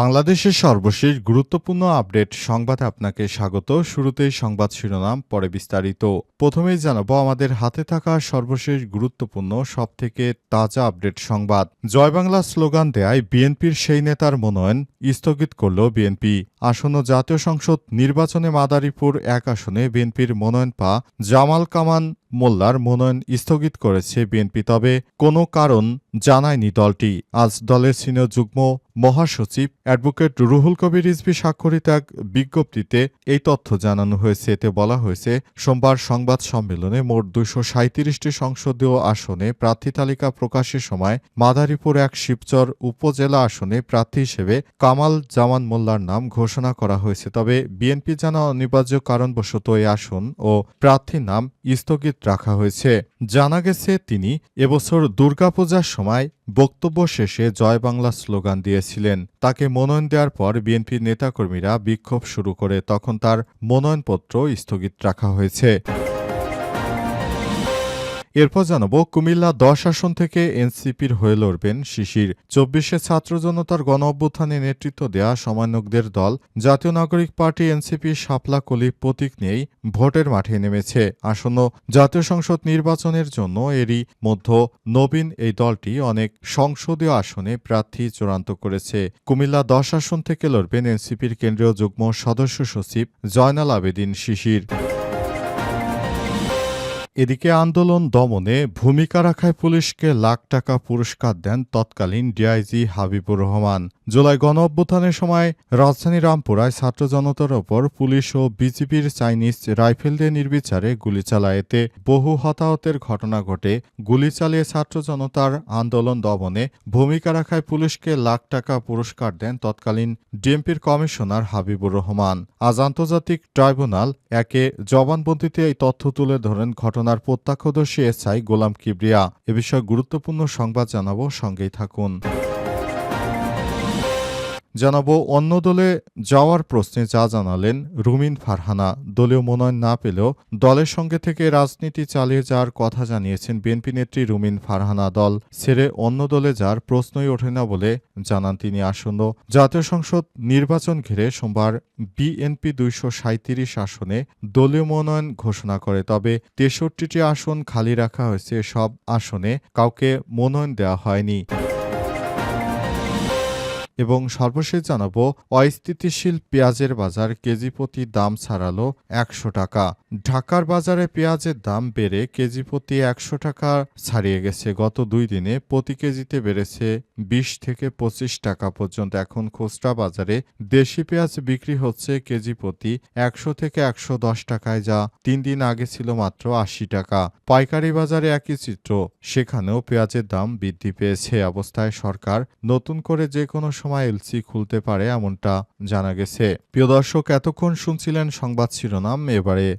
বাংলাদেশের সর্বশেষ গুরুত্বপূর্ণ আপডেট সংবাদে আপনাকে স্বাগত। শুরুতেই সংবাদ শিরোনাম, পরে বিস্তারিত। প্রথমেই জানাব, আমাদের হাতে থাকা সর্বশেষ গুরুত্বপূর্ণ, সবথেকে তাজা আপডেট সংবাদ। জয় বাংলা স্লোগান দেয়ায় বিএনপির সেই নেতার মনোনয়ন স্থগিত করল বিএনপি। আসন্ন জাতীয় সংসদ নির্বাচনে মাদারীপুর এক আসনে বিএনপির মনোনয়ন পা জামাল কামান মোল্লার মনোনয়ন স্থগিত করেছে বিএনপি, তবে কোনো কারণ জানায়নি দলটি। আজ দলের সিনিয়র যুগ্ম মহাসচিব অ্যাডভোকেট রুহুল কবির রিজভি স্বাক্ষরিত এক বিজ্ঞপ্তিতে এই তথ্য জানানো হয়েছে। এতে বলা হয়েছে, সোমবার সংবাদ সম্মেলনে মোট দুশো সাঁত্রিশটি সংসদীয় আসনে প্রার্থী তালিকা প্রকাশের সময় মাদারীপুর এক শিবচর উপজেলা আসনে প্রার্থী হিসেবে কামাল জামান মোল্লার নাম ঘোষণা করা হয়েছে। তবে বিএনপি জানা অনিবার্য কারণবশত এই আসন ও প্রার্থীর নাম স্থগিত রাখা হয়েছে। জানা গেছে, তিনি এবছর দুর্গাপূজার সময় বক্তব্য শেষে জয় বাংলা স্লোগান দিয়েছিলেন। তাকে মনোনয়ন দেওয়ার পর বিএনপির নেতাকর্মীরা বিক্ষোভ শুরু করে, তখন তার মনোনয়নপত্র স্থগিত রাখা হয়েছে। এরপর জানাব, কুমিল্লা দশ আসন থেকে এনসিপির হয়ে লড়বেন শিশির। চব্বিশে ছাত্র জনতার গণ অভ্যুত্থানে নেতৃত্ব দেয়া সমন্বয়কদের দল, জাতীয় নাগরিক পার্টি এনসিপি শাপলা কলি প্রতীক নিয়েই ভোটের মাঠে নেমেছে। আসন্ন জাতীয় সংসদ নির্বাচনের জন্য এরই মধ্য নবীন এই দলটি অনেক সংসদীয় আসনে প্রার্থী চূড়ান্ত করেছে। কুমিল্লা দশ আসন থেকে লড়বেন এনসিপির কেন্দ্রীয় যুগ্ম সদস্য সচিব জয়নাল আবেদিন শিশির। এদিকে আন্দোলন দমনে ভূমিকা রাখায় পুলিশকে লাখ টাকা পুরস্কার দেন তৎকালীন ডিআইজি হাবিবুর রহমান। জুলাই গণ অভ্যুত্থানের সময় রাজধানী রামপুরায় ছাত্র জনতার ওপর পুলিশ ও বিজিবির চাইনিজ রাইফেল দিয়ে নির্বিচারে গুলি চালায়। এতে বহু হতাহতের ঘটনা ঘটে। গুলি চালিয়ে ছাত্র জনতার আন্দোলন দমনে ভূমিকা রাখায় পুলিশকে লাখ টাকা পুরস্কার দেন তৎকালীন ডিএমপির কমিশনার হাবিবুর রহমান। আজ আন্তর্জাতিক ট্রাইব্যুনাল একে জবানবন্দিতে এই তথ্য তুলে ধরেন ঘটনার প্রত্যক্ষদর্শী এসআই গোলাম কিবরিয়া। এ বিষয়ে গুরুত্বপূর্ণ সংবাদ জানাব, সঙ্গেই থাকুন। জানাব, অন্য দলে যাওয়ার প্রশ্নে যা জানালেন রুমিন ফারহানা, দলীয় মনোনয়ন না পেলেও দলের সঙ্গে থেকে রাজনীতি চালিয়ে যাওয়ার কথা জানিয়েছেন বিএনপি নেত্রী রুমিন ফারহানা। দল ছেড়ে অন্য দলে যাওয়ার প্রশ্নই ওঠে না বলে জানান তিনি। আসন্ন জাতীয় সংসদ নির্বাচন ঘিরে সোমবার বিএনপি দুইশো সাঁত্রিশ আসনে দলীয় মনোনয়ন ঘোষণা করে, তবে তেষট্টিটি আসন খালি রাখা হয়েছে। সব আসনে কাউকে মনোনয়ন দেওয়া হয়নি। এবং সর্বশেষ জানাব অস্থিতিশীল পেঁয়াজের বাজার কেজি প্রতি দাম ছাড়ালো একশো টাকা। ঢাকার বাজারে পেঁয়াজের দাম বেড়ে কেজি প্রতি একশো টাকা ছাড়িয়ে গেছে। গত দুই দিনে প্রতি কেজিতে বেড়েছে বিশ থেকে পঁচিশ টাকা পর্যন্ত। এখন খুচরা বাজারে দেশি পেঁয়াজ বিক্রি হচ্ছে কেজি প্রতি একশো থেকে একশো দশ টাকায়, যা তিন দিন আগে ছিল মাত্র আশি টাকা। পাইকারি বাজারে একই চিত্র। সেখানেও পেঁয়াজের দাম বৃদ্ধি পেয়েছে। অবস্থায় সরকার নতুন করে যে কোনো সময় এলসি খুলতে পারে, এমনটা জানা গেছে। প্রিয় দর্শক, এতক্ষণ শুনছিলেন সংবাদ শিরোনাম। এবারে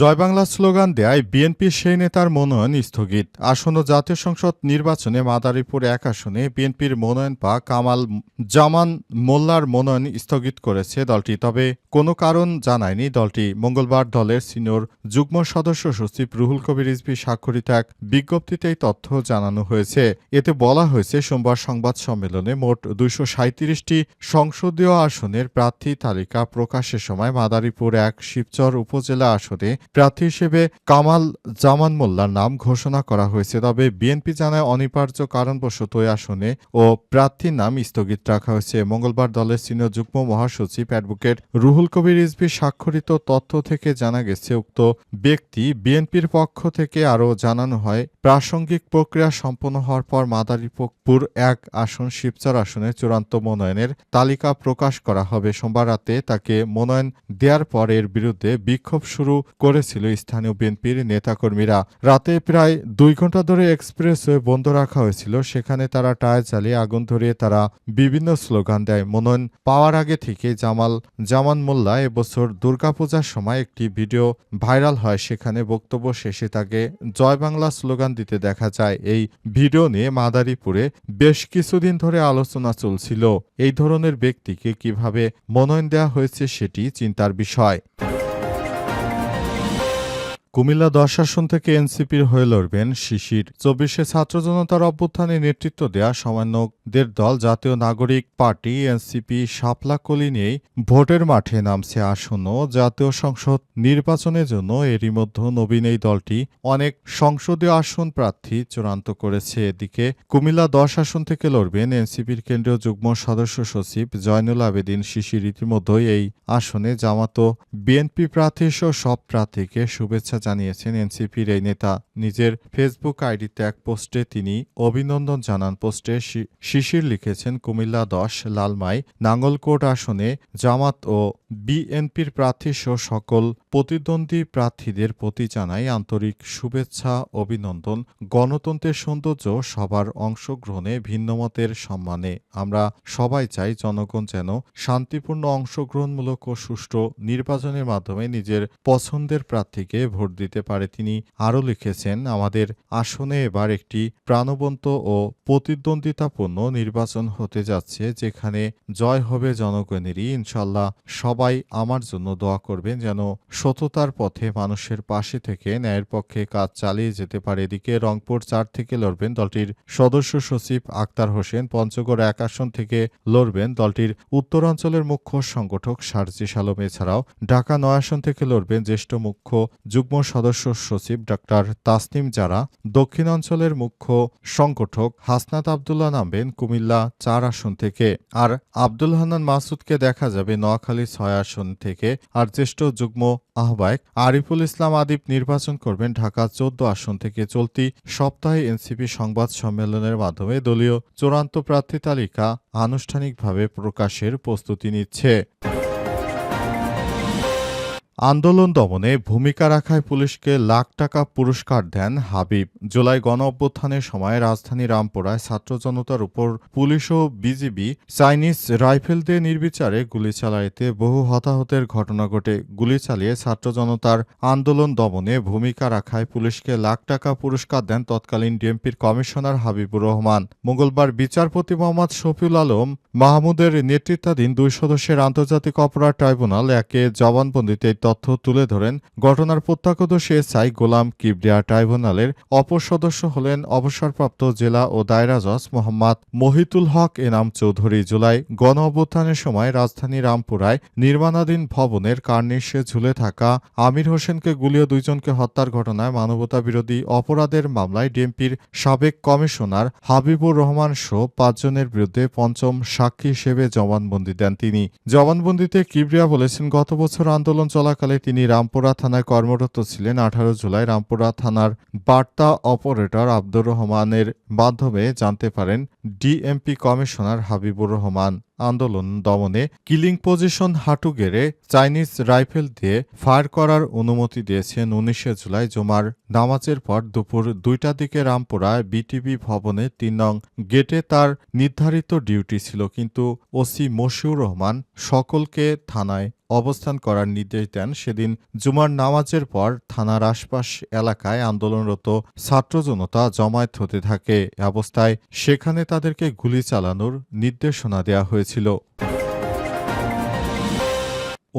জয় বাংলা স্লোগান দেয় বিএনপির সেই নেতার মনোনয়ন স্থগিত। আসন্ন জাতীয় সংসদ নির্বাচনে মাদারীপুর এক আসনে বিএনপির মনোনয়ন পা কামাল জামান মোল্লার মনোনয়ন স্থগিত করেছে দলটি, তবে কোনো কারণ জানায়নি দলটি। মঙ্গলবার দলের সিনিয়র যুগ্ম সদস্য সচিব রুহুল কবির রিজভি স্বাক্ষরিত এক বিজ্ঞপ্তিতে তথ্য জানানো হয়েছে। এতে বলা হয়েছে, সোমবার সংবাদ সম্মেলনে মোট দুইশো সাঁত্রিশটি সংসদীয় আসনের প্রার্থী তালিকা প্রকাশের সময় মাদারীপুর এক শিবচর উপজেলা আসনে প্রার্থী হিসেবে কামাল জামান মোল্লার নাম ঘোষণা করা হয়েছে। তবে বিএনপি জানায় অনিবার্য কারণবশত ওই আসনে ও প্রার্থীর নাম স্থগিত রাখা হয়েছে। মঙ্গলবার দলের সিনিয়র যুগ্ম মহাসচিব অ্যাডভোকেট রুহুল কবির রিজভি স্বাক্ষরিত তথ্য থেকে জানা গেছে, উক্ত ব্যক্তি বিএনপির পক্ষ থেকে আরও জানানো হয়, প্রাসঙ্গিক প্রক্রিয়া সম্পন্ন হওয়ার পর মাদারীপুর এক আসন শিবচর আসনে চূড়ান্ত মনোনয়নের তালিকা প্রকাশ করা হবে। সোমবার রাতে তাকে মনোনয়ন দেওয়ার পর এর বিরুদ্ধে বিক্ষোভ শুরু করে করেছিল স্থানীয় বিএনপির নেতাকর্মীরা। রাতে প্রায় দুই ঘণ্টা ধরে এক্সপ্রেসওয়ে বন্ধ রাখা হয়েছিল। সেখানে তারা টায়ার চালিয়ে আগুন ধরিয়ে তারা বিভিন্ন স্লোগান দেয়। মনোনয়ন পাওয়ার আগে থেকে জামাল, জামান মোল্লা এবছর দুর্গাপূজার সময় একটি ভিডিও ভাইরাল হয়। সেখানে বক্তব্য শেষে তাকে জয় বাংলা স্লোগান দিতে দেখা যায়। এই ভিডিও নিয়ে মাদারীপুরে বেশ কিছুদিন ধরে আলোচনা চলছিল। এই ধরনের ব্যক্তিকে কীভাবে মনোনয়ন দেওয়া হয়েছে সেটি চিন্তার বিষয়। কুমিল্লা দশ আসন থেকে এনসিপির হয়ে লড়বেন শিশির। চব্বিশে ছাত্র জনতার অভ্যুত্থানে নেতৃত্ব দেয়া সমন্বয়কদের দল জাতীয় নাগরিক পার্টি এনসিপি শাপলাকলি নিয়েই ভোটের মাঠে নামছে আসন্ন জাতীয় সংসদ নির্বাচনের জন্য এরই মধ্যে নবীন এই দলটি অনেক সংসদীয় আসন প্রার্থী চূড়ান্ত করেছে। এদিকে কুমিল্লা দশ আসন থেকে লড়বেন এনসিপির কেন্দ্রীয় যুগ্ম সদস্য সচিব জয়নুল আবেদিন। শিশির ইতিমধ্যেই এই আসনে জামাত বিএনপি প্রার্থী সহ সব প্রার্থীকে শুভেচ্ছা জানিয়েছেন এনসিপির এই নেতা। নিজের ফেসবুক আইডিতে এক পোস্টে তিনি অভিনন্দন জানান। পোস্টে শিশির লিখেছেন, কুমিল্লা দশ, লালমাই, নাঙ্গলকোট আসনে জামাত ও বিএনপির প্রার্থী সহ সকল প্রতিদ্বন্দ্বী প্রার্থীদের প্রতি জানাই আন্তরিক শুভেচ্ছা, অভিনন্দন। গণতন্ত্রের সৌন্দর্য সবার অংশগ্রহণে ভিন্নমতের সম্মানে। আমরা সবাই চাই জনগণ যেন শান্তিপূর্ণ অংশগ্রহণমূলক ও সুষ্ঠু নির্বাচনের মাধ্যমে নিজের পছন্দের প্রার্থীকে ভোট দিতে পারে, তিনি আরও লিখেছেন, আমাদের আসনে এবার একটি প্রাণবন্ত ও প্রতিদ্বন্দ্বিতাপূর্ণ নির্বাচন হতে যাচ্ছে, যেখানে জয় হবে জনগণেরই। ইনশাল্লাহ সবাই আমার জন্য দোয়া করবেন যেন সততার পথে মানুষের পাশে থেকে ন্যায়ের পক্ষে কাজ চালিয়ে যেতে পারে। এদিকে রংপুর চার থেকে লড়বেন দলটির সদস্য সচিব আক্তার হোসেন, পঞ্চগড় এক আসন থেকে লড়বেন দলটির উত্তরাঞ্চলের মুখ্য সংগঠক সার্জিস আলম। এছাড়াও ঢাকা নয় আসন থেকে লড়বেন জ্যেষ্ঠ মুখ্য যুগ্ম সদস্য সচিব ডাক্তার তাসনিম জারা, দক্ষিণাঞ্চলের মুখ্য সংগঠক হাসনাত আবদুল্লাহ নামবেন কুমিল্লা চার আসন থেকে। আর আব্দুল হান্নান মাসুদকে দেখা যাবে নোয়াখালী ছয় আসন থেকে। আর জ্যেষ্ঠ যুগ্ম আহ্বায়ক আরিফুল ইসলাম আদিব নির্বাচন করবেন ঢাকা চোদ্দ আসন থেকে চলতি সপ্তাহে এনসিপি সংবাদ সম্মেলনের মাধ্যমে। দলীয় চূড়ান্ত প্রার্থী তালিকা আনুষ্ঠানিকভাবে প্রকাশের প্রস্তুতি নিচ্ছে। আন্দোলন দমনে ভূমিকা রাখায় পুলিশকে লাখ টাকা পুরস্কার দেন হাবিব। জুলাই গণ অভ্যুত্থানের সময় রাজধানী রামপুরায় ছাত্র জনতার উপর পুলিশ ও বিজিবি চাইনিজ রাইফেল দিয়ে নির্বিচারে গুলি চালাইতে বহু হতাহতের ঘটনা ঘটে। গুলি চালিয়ে ছাত্র জনতার আন্দোলন দমনে ভূমিকা রাখায় পুলিশকে লাখ টাকা পুরস্কার দেন তৎকালীন ডিএমপির কমিশনার হাবিবুর রহমান। মঙ্গলবার বিচারপতি মোহাম্মদ শফিউল আলম মাহমুদের নেতৃত্বাধীন দুই সদস্যের আন্তর্জাতিক অপরাধ ট্রাইব্যুনাল একে জবানবন্দিতে তথ্য তুলে ধরেন, ঘটনার প্রত্যক্ষদর্শী এসআই গোলাম কিবরিয়া ট্রাইব্যুনালের অপর সদস্য হলেন অবসরপ্রাপ্ত জেলা ও দায়রা জজ মোহাম্মদ মহিতুল হক এনাম চৌধুরী। জুলাই গণ অভ্যুত্থানের সময় রাজধানী রামপুরায় নির্মাণাধীন ভবনের কার্নিশে ঝুলে থাকা আমির হোসেনকে গুলিয়ে দুইজনকে হত্যার ঘটনায় মানবতা বিরোধী অপরাধের মামলায় ডিএমপির সাবেক কমিশনার হাবিবুর রহমান শো পাঁচজনের বিরুদ্ধে পঞ্চম সাক্ষী হিসেবে জবানবন্দি দেন তিনি। জবানবন্দিতে কিবরিয়া বলেছেন, গত বছর আন্দোলন চলাকালে তিনি রামপুরা থানায় কর্মরত ছিলেন। আঠারো জুলাই রামপুরা থানার বার্তা অপারেটর আব্দুর রহমানের মাধ্যমে জানতে পারেন, ডিএমপি কমিশনার হাবিবুর রহমান। আন্দোলন দমনে কিলিং পজিশন হাঁটু গেড়ে চাইনিজ রাইফেল দিয়ে ফায়ার করার অনুমতি দিয়েছেন উনিশে জুলাই জুমার নামাজের পর দুপুর দুইটার দিকে রামপুরায় বিটিভি ভবনে তিন নং গেটে তার নির্ধারিত ডিউটি ছিল, কিন্তু ওসি মশিউর রহমান সকলকে থানায় অবস্থান করার নির্দেশ দেন। সেদিন জুমার নামাজের পর থানার আশপাশ এলাকায় আন্দোলনরত ছাত্র জনতা জমায়েত হতে থাকে। অবস্থায় সেখানে তাদেরকে গুলি চালানোর নির্দেশনা দেওয়া হয়েছিল।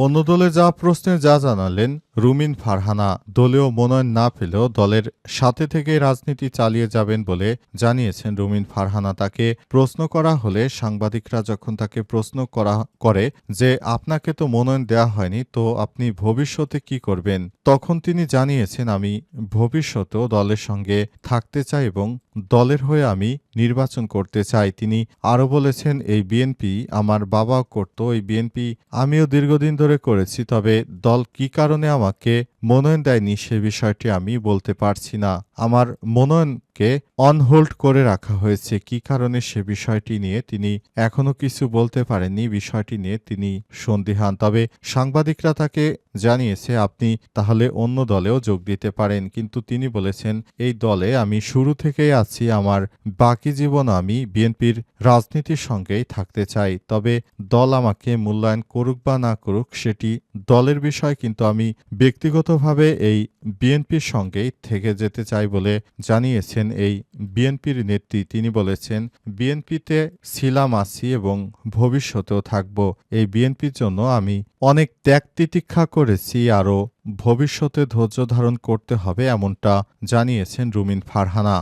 অন্য দলে যা প্রশ্নে যা জানালেন রুমিন ফারহানা দলীয় মনোনয়ন না পেলেও দলের সাথে থেকে রাজনীতি চালিয়ে যাবেন বলে জানিয়েছেন রুমিন ফারহানা। তাকে প্রশ্ন করা হলে সাংবাদিকরা যখন তাকে প্রশ্ন করা করে যে, আপনাকে তো মনোনয়ন দেওয়া হয়নি, তো আপনি ভবিষ্যতে কি করবেন? তখন তিনি জানিয়েছেন, আমি ভবিষ্যতেও দলের সঙ্গে থাকতে চাই এবং দলের হয়ে আমি নির্বাচন করতে চাই। তিনি আরও বলেছেন, এই বিএনপি আমার বাবাও করত, এই বিএনপি আমিও দীর্ঘদিন ধরে করেছি, তবে দল কি কারণে আমাকে মনোনয়ন দেয়নি, সে বিষয়টি আমি বলতে পারছি না। আমার মনোনয়নকে অনহোল্ড করে রাখা হয়েছে। কি কারণে সে বিষয়টি নিয়ে তিনি এখনও কিছু বলতে পারেননি, বিষয়টি নিয়ে তিনি সন্দিহান। তবে সাংবাদিকরা তাকে জানিয়েছে, আপনি তাহলে অন্য দলেও যোগ দিতে পারেন। কিন্তু তিনি বলেছেন, এই দলে আমি শুরু থেকেই আছি, আমার বাকি জীবন আমি বিএনপির রাজনীতির সঙ্গেই থাকতে চাই। তবে দল আমাকে মূল্যায়ন করুক বা না করুক, সেটি দলের বিষয়, কিন্তু আমি ব্যক্তিগতভাবে এই বিএনপির সঙ্গেই থেকে যেতে চাই বলে জানিয়েছেন এই বিএনপির নেত্রী। তিনি বলেছেন, বিএনপিতে ছিলাম আছি এবং ভবিষ্যতেও থাকব। এই বিএনপির জন্য আমি অনেক ত্যাগ তিতিক্ষা করেছি আরও ভবিষ্যতে ধৈর্য ধারণ করতে হবে এমনটা জানিয়েছেন রুমিন ফারহানা।